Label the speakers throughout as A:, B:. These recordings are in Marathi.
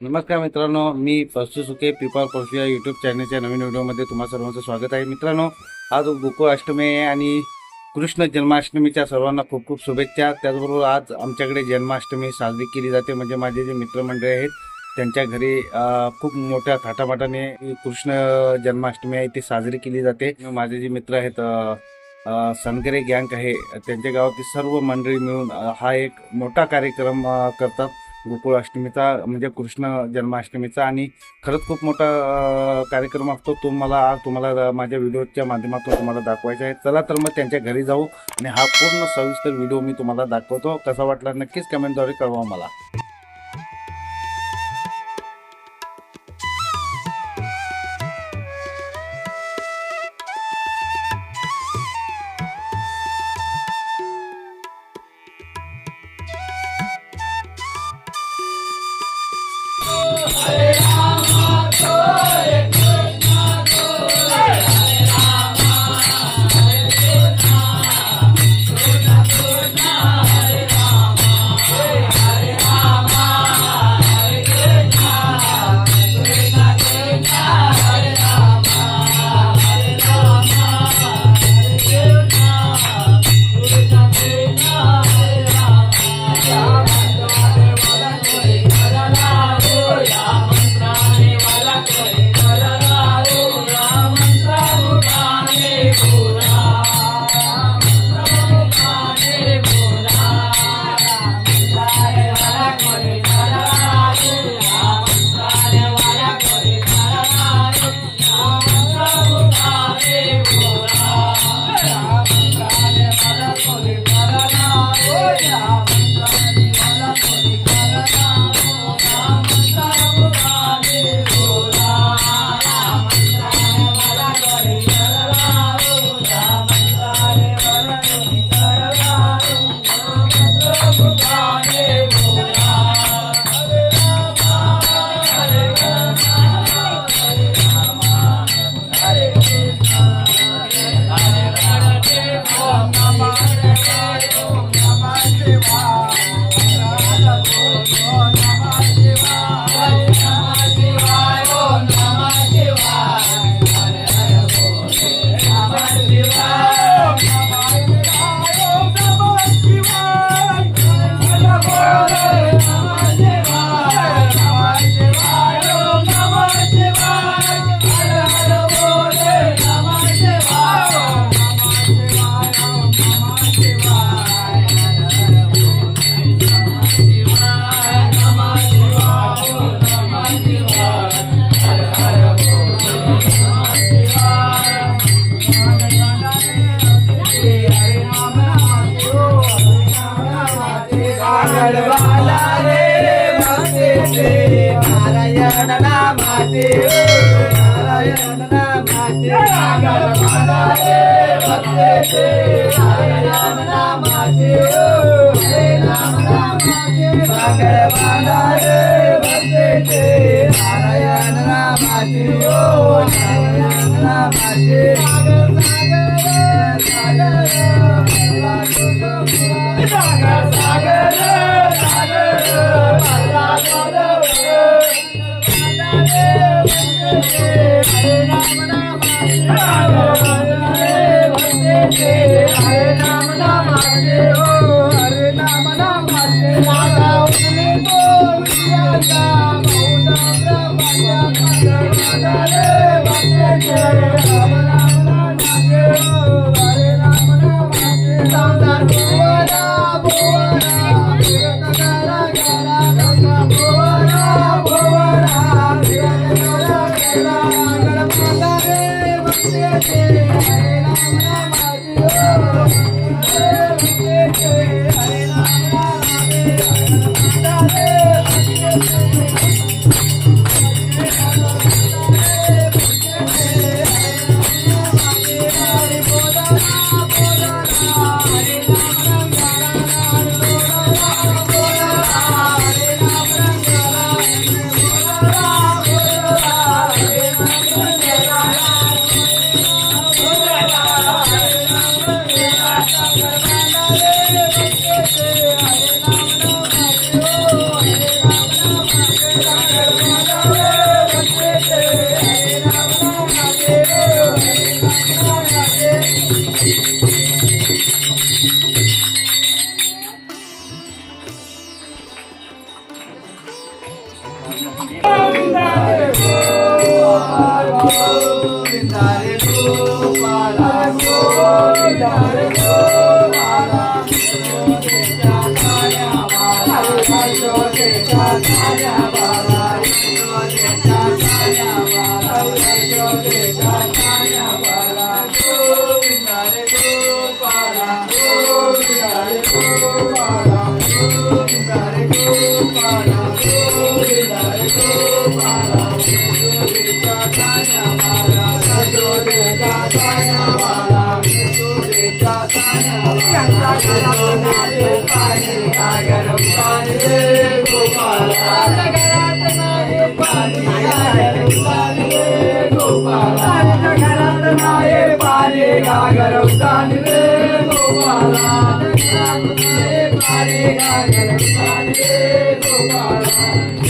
A: नमस्कार मित्रांनो मी पशु सुके पिपार पशु या यूट्यूब चॅनलच्या नवीन व्हिडिओमध्ये तुम्हा सर्वांचं स्वागत आहे. मित्रांनो आज गोकुळाष्टमी आहे आणि कृष्ण जन्माष्टमीच्या सर्वांना खूप खूप शुभेच्छा. त्याचबरोबर आज आमच्याकडे जन्माष्टमी साजरी केली जाते. म्हणजे माझे जे मित्रमंडळी आहेत त्यांच्या घरी खूप मोठ्या थाटामाटाने कृष्ण जन्माष्टमी आहे ती साजरी केली जाते. माझे जे मित्र आहेत सनगरे गँग आहे त्यांच्या गावातील सर्व मंडळी मिळून हा एक मोठा कार्यक्रम करतात. गोकुळाष्टमीचा म्हणजे कृष्ण जन्माष्टमीचा आणि खरंच खूप मोठा कार्यक्रम असतो. तो मला आज तुम्हाला माझ्या व्हिडिओच्या माध्यमातून तुम्हाला दाखवायचा आहे. चला तर मग त्यांच्या घरी जाऊ आणि हा पूर्ण सविस्तर व्हिडिओ मी तुम्हाला दाखवतो. कसा वाटला नक्कीच कमेंटद्वारे कळवा मला.
B: Thank you. गोपाला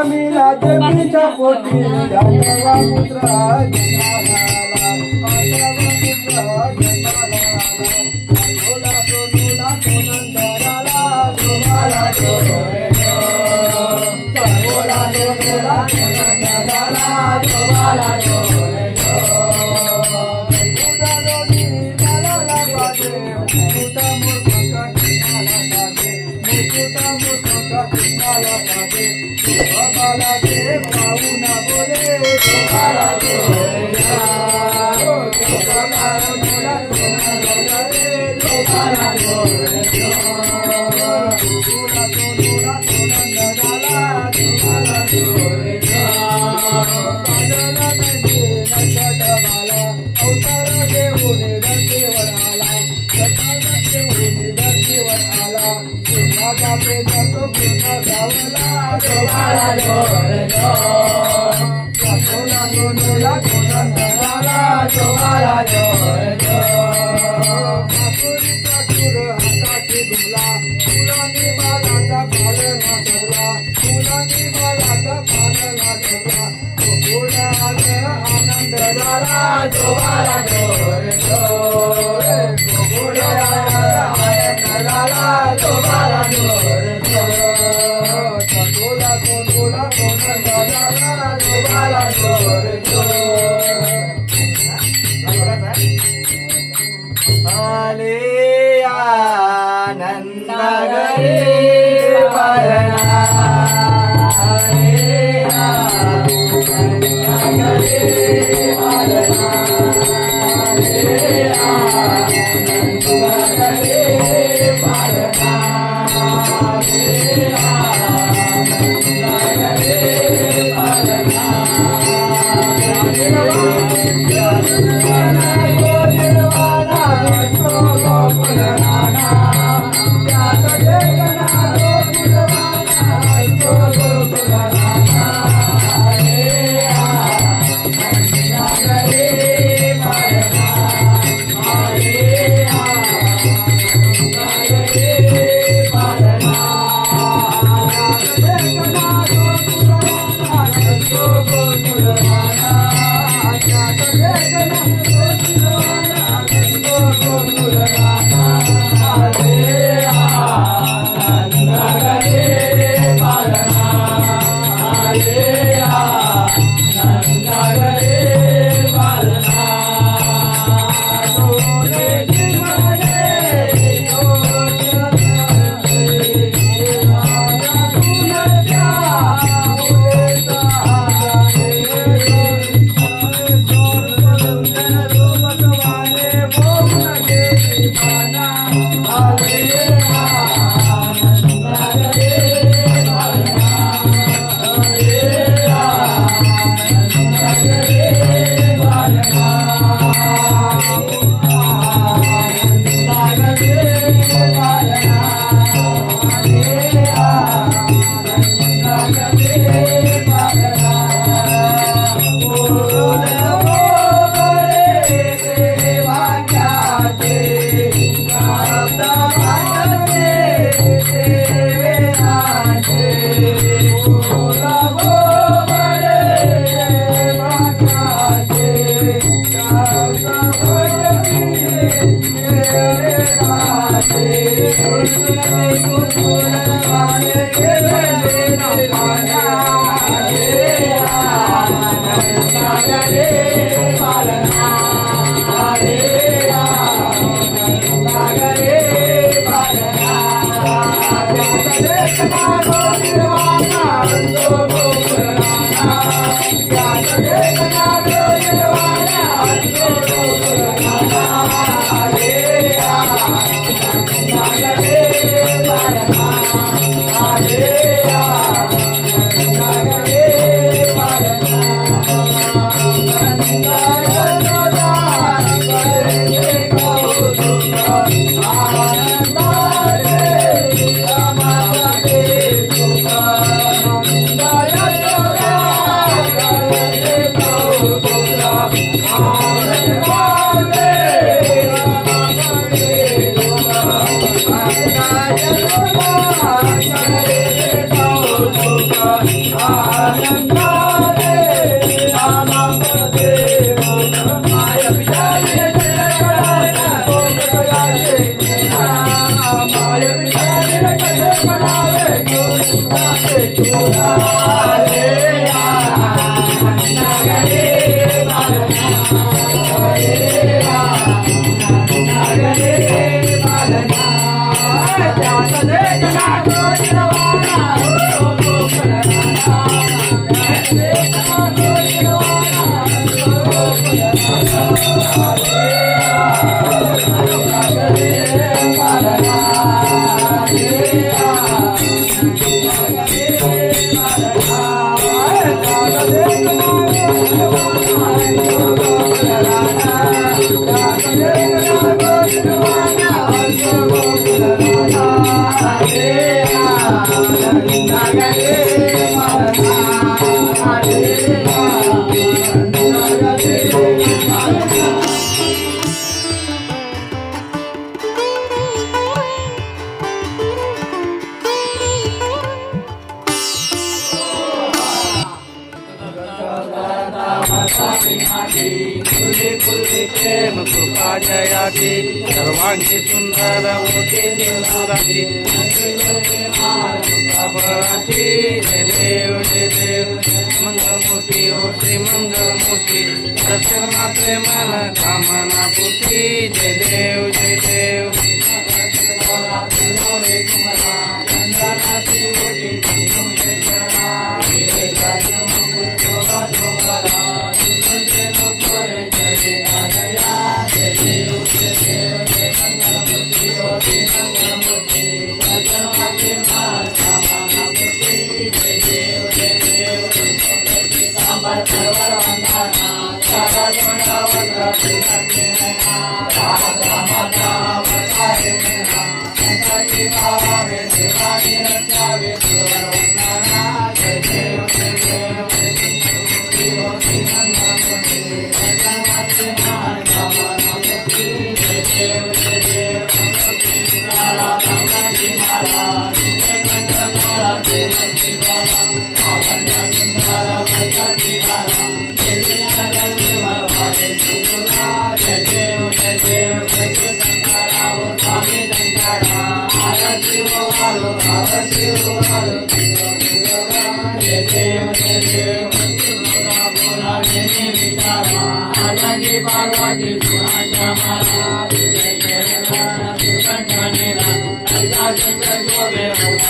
A: श्रावणाष्टमीला देवीच्या पोटी दानवा पुत्र Yeah. Radha Radha
B: कृपा जयाची सर्वांची सुंदर मोठी सिंधुराची अपराधी जय देव जय देव मंगलमूर्ती हो श्री मंगलमूर्ती दर्शन मात्रे मन कामना पूर्ती जय देव जय देव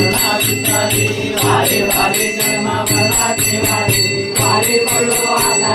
C: विचारे
B: वारे वारे जय माँ वारे वारे वारे बोलो आधा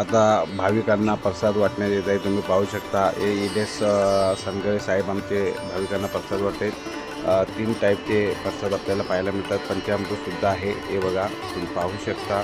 D: आता भाविकांना प्रसाद वाटण्यात येत आहे. तुम्ही पाहू शकता हे इलेस संगळे साहेब आमचे भाविकांना प्रसाद वाटते. तीन टाईपचे प्रसाद आपल्याला पाहायला मिळतात. पंचामृतसुद्धा आहे हे बघा तुम्ही पाहू शकता.